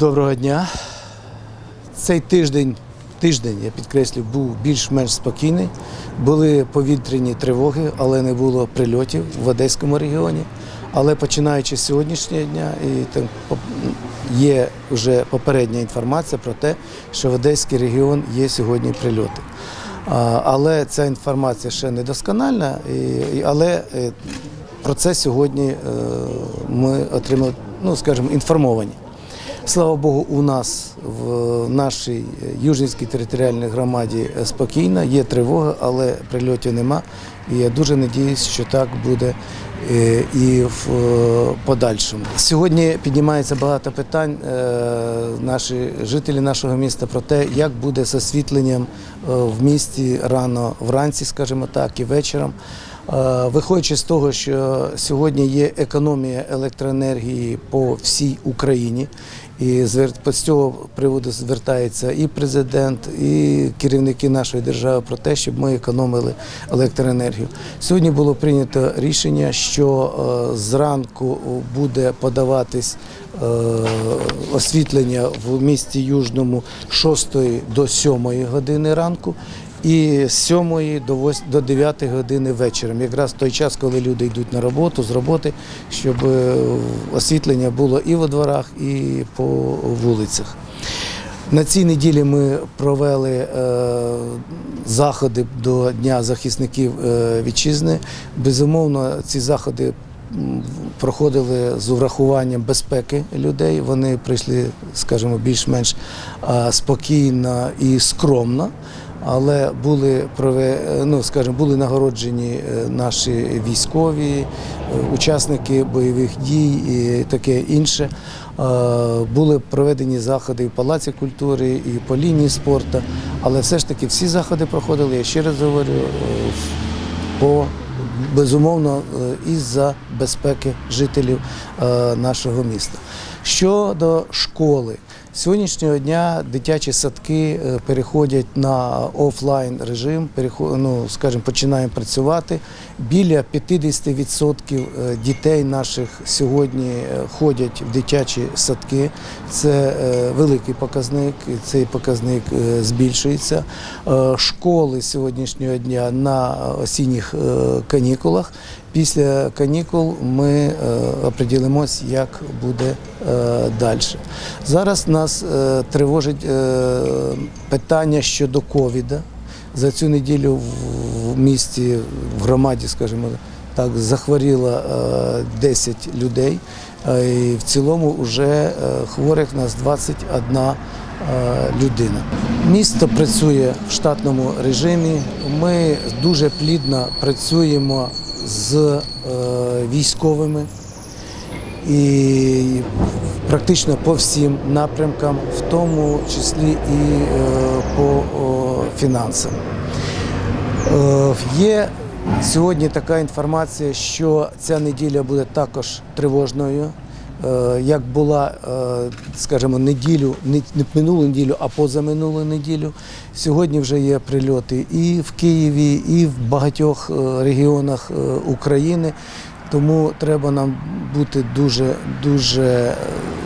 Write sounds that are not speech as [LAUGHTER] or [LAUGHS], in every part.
Доброго дня. Цей тиждень, тиждень, я підкреслю, був більш-менш спокійний. Були повітряні тривоги, але не було прильотів в Одеському регіоні. Але починаючи з сьогоднішнього дня, і там є вже попередня інформація про те, що в Одеський регіон є сьогодні прильоти. Але ця інформація ще не доскональна, але е, про це сьогодні е, ми отримали, ну скажімо, інформовані. Слава Богу, у нас в нашій Южнівській територіальній громаді спокійно, є тривога, але прильотів нема. І я дуже надіюсь, що так буде е, і в е, подальшому. Сьогодні піднімається багато питань. е, Наші жителі нашого міста про те, як буде з освітленням е, в місті рано вранці, скажімо так, і вечором. Е, Виходячи з того, що сьогодні є економія електроенергії по всій Україні, і з цього приводу звертається і президент, і керівники нашої держави про те, щоб ми економили електроенергію. Сьогодні було прийнято рішення, що е, зранку буде подаватись е, освітлення в місті Южному з 6 до 7 години ранку і з 7 до 8, до 9 години вечором. Якраз той час, коли люди йдуть на роботу, з роботи, щоб е, освітлення було і во дворах, і по вулицях. На цій неділі ми провели е, заходи до Дня захисників е, вітчизни. Безумовно, ці заходи проходили з урахуванням безпеки людей. Вони прийшли, скажімо, більш-менш спокійно і скромно. Але були ну, скажімо, були нагороджені е, наші військові, е, учасники бойових дій і таке інше. Е, Були проведені заходи в Палаці культури, і по лінії спорту. Але все ж таки всі заходи проходили, я ще раз говорю, по безумовно е, із-за безпеки жителів нашого міста. Щодо школи, сьогоднішнього дня дитячі садки е, переходять на офлайн режим, ну, скажімо, починаємо працювати. Біля 50% е, дітей наших сьогодні е, ходять в дитячі садки. Це великий показник, цей показник збільшується. Школи сьогоднішнього дня на осінніх канікулах. Після канікул ми оприділимось, як буде далі. Зараз нас е, тривожить е, питання щодо ковіда. За цю неділю в- місті, в громаді, скажімо так, захворіло е, 10 людей. Е, І в цілому вже хворих нас 21 е, людина. Місто працює в штатному режимі. Ми дуже плідно працюємо з е, військовими і практично по всім напрямкам, в тому числі і е, по фінансам. Е, Є сьогодні така інформація, що ця неділя буде також тривожною. Е, Як була, скажімо, неділю, не минулу неділю, а позаминулу неділю. Сьогодні вже є прильоти і в Києві, і в багатьох регіонах України. Тому треба нам бути дуже, дуже, е,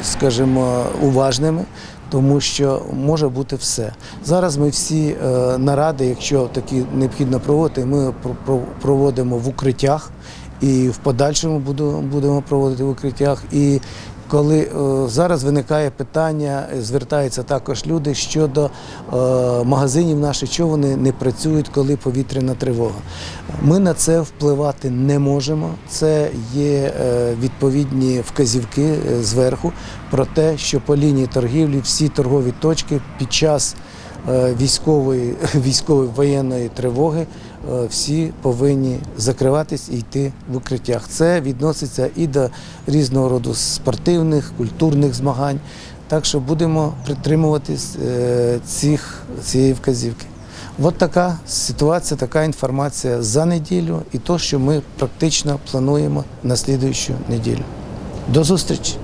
скажімо, уважними, тому що може бути все. Зараз ми всі е, наради, якщо такі необхідно проводити, ми про- про- проводимо в укриттях і в подальшому будемо проводити в укриттях. І коли е, зараз виникає питання, е, звертаються також люди щодо е, магазинів наших, що вони не працюють, коли повітряна тривога. Ми на це впливати не можемо. Це є відповідні вказівки зверху про те, що по лінії торгівлі всі торгові точки під час військової, [LAUGHS] військової воєнної тривоги всі повинні закриватись і йти в укриттях. Це відноситься і до різного роду спортивних, культурних змагань. Так що будемо притримуватись е, цих, цієї вказівки. От така ситуація, така інформація за неділю і то, що ми практично плануємо на слідуючу неділю. До зустрічі!